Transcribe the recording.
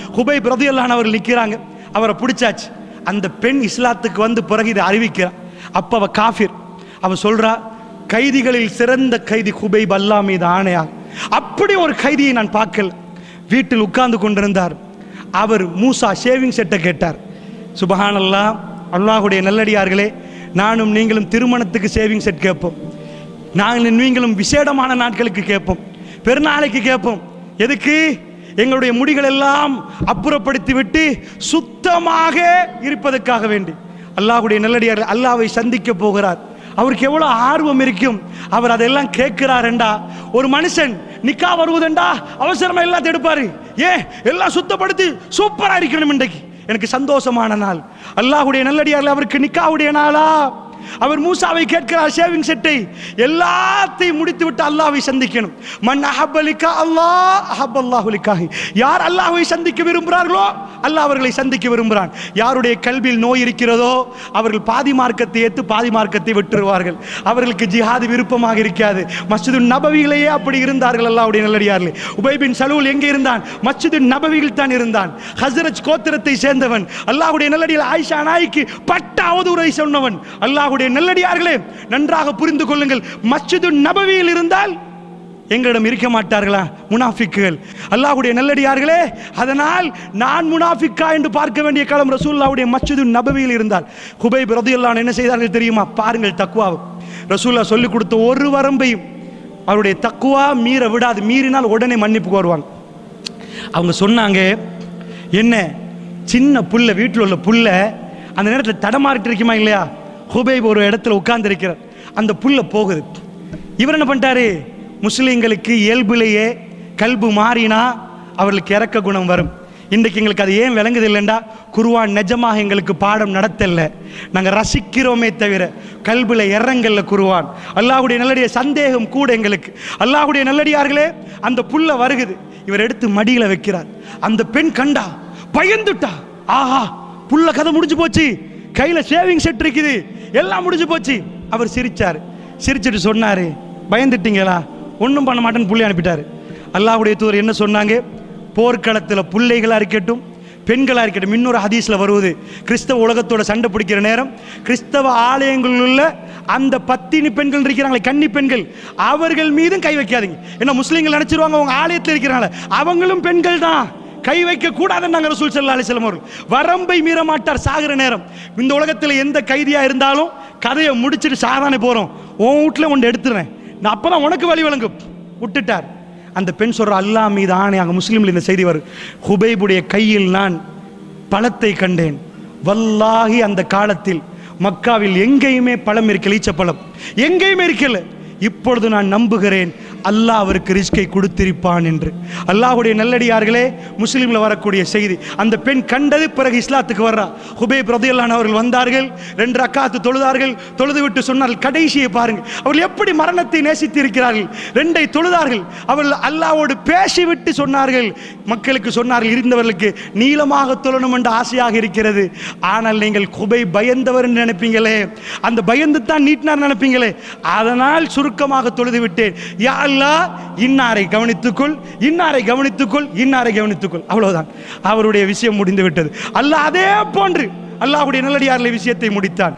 ஹுபை பிரதியல்லான் அவர்கள் நிற்கிறாங்க. அவரை பிடிச்சாச்சு. அந்த பெண் இஸ்லாத்துக்கு வந்து பிறகு இதை அறிவிக்கிறான் அப்போ அவ காஃபிர். அவ சொல்றா கைதிகளில் சிறந்த கைதி ஹுபை பல்லா மீது ஆணையா அப்படி ஒரு கைதியை நான் பார்க்கல. வீட்டில் உட்கார்ந்து கொண்டிருந்தார். அவர் மூசா ஷேவிங் செட்டை கேட்டார். சுபஹானல்லா அல்லாஹுடைய நல்லடியார்களே நானும் நீங்களும் திருமணத்துக்கு சேவிங் செட் கேட்போம். நாங்கள் நீங்களும் விசேடமான நாட்களுக்கு கேட்போம். பெருநாளைக்கு கேட்போம். எதுக்கு? எங்களுடைய முடிகள் எல்லாம் அப்புறப்படுத்தி விட்டு சுத்தமாக இருப்பதற்காக வேண்டி. அல்லாஹுடைய நல்லடியார் அல்லாவை சந்திக்க போகிறார். அவருக்கு எவ்வளோ ஆர்வம் இருக்கும். அவர் அதெல்லாம் கேட்கிறாருண்டா. ஒரு மனுஷன் நிக்கா வருவதுண்டா? அவசரமா எல்லாத்தையும் எடுப்பாரு. ஏன் எல்லாம் சுத்தப்படுத்தி சூப்பராக இருக்கணும் இன்றைக்கு. எனக்கு சந்தோஷமான நாள். அல்லாஹ்வுடைய நல்லடியாரில் அவருக்கு நிக்காவுடைய நாளா? அவர் மூசாவை கேட்கிறார் ஷேவிங் செட்டை. எல்லாத்தையும் முடித்து விட்டு அல்லாவை சந்திக்கணும். மண் அஹபலிக்கா அல்லாஹ் அஹப் அஹப்பல்லாஹுலிக்காஹி யார் அல்லாஹ்வை சந்திக்க விரும்புகிறார்களோ அல்லாஹ் அவர்களை சந்திக்க விரும்புகிறான். யாருடைய கல்வியில் நோய் இருக்கிறதோ அவர்கள் பாதி மார்க்கத்தை ஏற்று பாதி மார்க்கத்தை விட்டுருவார்கள். அவர்களுக்கு ஜிஹாது விருப்பமாக இருக்காது. மஸ்ஜிது நபவிகளையே அப்படி இருந்தார்கள் அல்லாவுடைய நல்லடியார்களே. உபைபின் சலூல் எங்கே இருந்தான்? மஸ்ஜிது நபவியில் தான் இருந்தான். ஹசரத் கோத்திரத்தை சேர்ந்தவன். அல்லாஹுடைய நல்லடியில் ஆயிஷா நாய்க்கு பட்டாவது உரை சொன்னவன். அல்லாஹ் அல்லாஹுடைய நல்லடியார்களே நன்றாக புரிந்து கொள்ளுங்கள். மஸ்ஜிது நபவியில் இருந்தால் எங்களிடம் இருக்க மாட்டார்களா? முனாஃபிக்குகள். அல்லாஹுடைய நல்லடியார்களே அதனால் நான் முனாஃபிக்கா என்று பார்க்க வேண்டிய காலம் ரசூல்லாவுடைய மஸ்ஜிது நபவியில் இருந்தால். குபை பிரதியல்லான் என்ன செய்தார்கள் தெரியுமா? பாருங்கள் தக்குவாவும் ரசூல்லா சொல்லிக் கொடுத்த ஒரு வரம்பையும் அவருடைய தக்குவா மீற விடாது. மீறினால் உடனே மன்னிப்பு கோருவாங்க. அவங்க சொன்னாங்க என்ன? சின்ன புல்ல வீட்டில் உள்ள புல்ல அந்த நேரத்தில் தடமாறிட்டு இருக்குமா இல்லையா? ஹுபைப் ஒரு இடத்துல உட்கார்ந்துருக்கிறார். அந்த புல்ல போகுது. இவர் என்ன பண்ணிட்டாரு? முஸ்லீம்களுக்கு இயல்பிலேயே கல்பு மாறினா அவர்களுக்கு இறக்க குணம் வரும். இன்றைக்கு எங்களுக்கு அது ஏன் விளங்குது இல்லைண்டா? குருவான் நிஜமாக எங்களுக்கு பாடம் நடத்தலை. நாங்கள் ரசிக்கிறோமே தவிர கல்பில் இறங்கல்ல குருவான் அல்லாஹுடைய நல்லடிய சந்தேகம் கூட எங்களுக்கு. அல்லாஹ்வுடைய நல்லடியார்களே அந்த புல்ல வருகுது. இவர் எடுத்து மடியில் வைக்கிறார். அந்த பெண் கண்டா பயந்துட்டா. ஆஹா புல்ல கதை முடிஞ்சு போச்சு. கையில் ஷேவிங் செட் இருக்குது. எல்லாம் முடிஞ்சு போச்சு. அவர் சிரிச்சார். சிரிச்சிட்டு சொன்னார் பயந்துட்டீங்களா? ஒன்றும் பண்ண மாட்டேன்னு புள்ளி அனுப்பிட்டார். அல்லாவுடைய தூர் என்ன சொன்னாங்க? போர்க்களத்தில் பிள்ளைகளாக இருக்கட்டும் பெண்களாக இருக்கட்டும் இன்னொரு ஹதீஸில் வருவது கிறிஸ்தவ உலகத்தோட சண்டை பிடிக்கிற நேரம் கிறிஸ்தவ ஆலயங்களில் உள்ள அந்த பத்தினி பெண்கள் இருக்கிறாங்களே கன்னி பெண்கள் அவர்கள் மீதும் கை வைக்காதீங்க. ஏன்னா முஸ்லீம்கள் நினச்சிருவாங்க அவங்க ஆலயத்தில் இருக்கிறாங்களே அவங்களும் பெண்கள் தான் கை வைக்க கூடாதுன்னு நாங்கள் ரசூல் சல்லா அலிஸ்லாம் அவர்கள். வரம்பை மீற மாட்டார் சாகிற நேரம். இந்த உலகத்தில் எந்த கைதியாக இருந்தாலும் கதையை முடிச்சிட்டு சாதானே போகிறோம் உன் வீட்டில் ஒன்று எடுத்துறேன். நான் அப்போ தான் உனக்கு வழி வழங்கும் விட்டுட்டார். அந்த பெண் சொல்ற அல்லாஹ் மீது ஆணை அங்கே முஸ்லீமில் இந்த செய்தி வரும். ஹுபைபுடைய கையில் நான் பழத்தை கண்டேன். வல்லாகி அந்த காலத்தில் மக்காவில் எங்கேயுமே பழம் இருக்கல ஈச்ச பழம் எங்கேயுமே இருக்கல இப்பொழுது நான் நம்புகிறேன். அல்லாஹ் அவருக்கு ரிஸ்கை கொடுத்திருப்பான் என்று. அல்லாஹ்வுடைய நல்லடியார்களே முஸ்லீமில் வரக்கூடிய செய்தி. அந்த பெண் கண்டது பிறகு இஸ்லாத்துக்கு வர்றா. ஹுபே பிரதியல்லான் அவர்கள் வந்தார்கள் ரெண்டு அக்காத்து தொழுதார்கள். தொழுது விட்டு சொன்னால் கடைசியை பாருங்க அவர்கள் எப்படி மரணத்தை நேசித்து இருக்கிறார்கள் ரெண்டை தொழுதார்கள். அவர்கள் அல்லாவோடு பேசிவிட்டு சொன்னார்கள். மக்களுக்கு சொன்னார்கள் இருந்தவர்களுக்கு நீளமாக தொழணும் என்ற ஆசையாக இருக்கிறது. ஆனால் நீங்கள் குபை பயந்தவர் என்று நினைப்பீங்களே. அந்த பயந்து தான் நீட்டினார் நினைப்பீங்களே. அதனால் சுருக்கமாக தொழுது விட்டேன் யா அல்லாஹ் இன்னாரை கவனித்துக்கொள். இன்னாரை கவனித்துக்கொள். இன்னாரை கவனித்துக்கொள். அவ்வளவுதான். அவருடைய விஷயம் முடிந்து விட்டது அல்லாஹ் அதே போன்று அல்லாஹ்வுடைய நல்லடியார்களை விஷயத்தை முடித்தான்.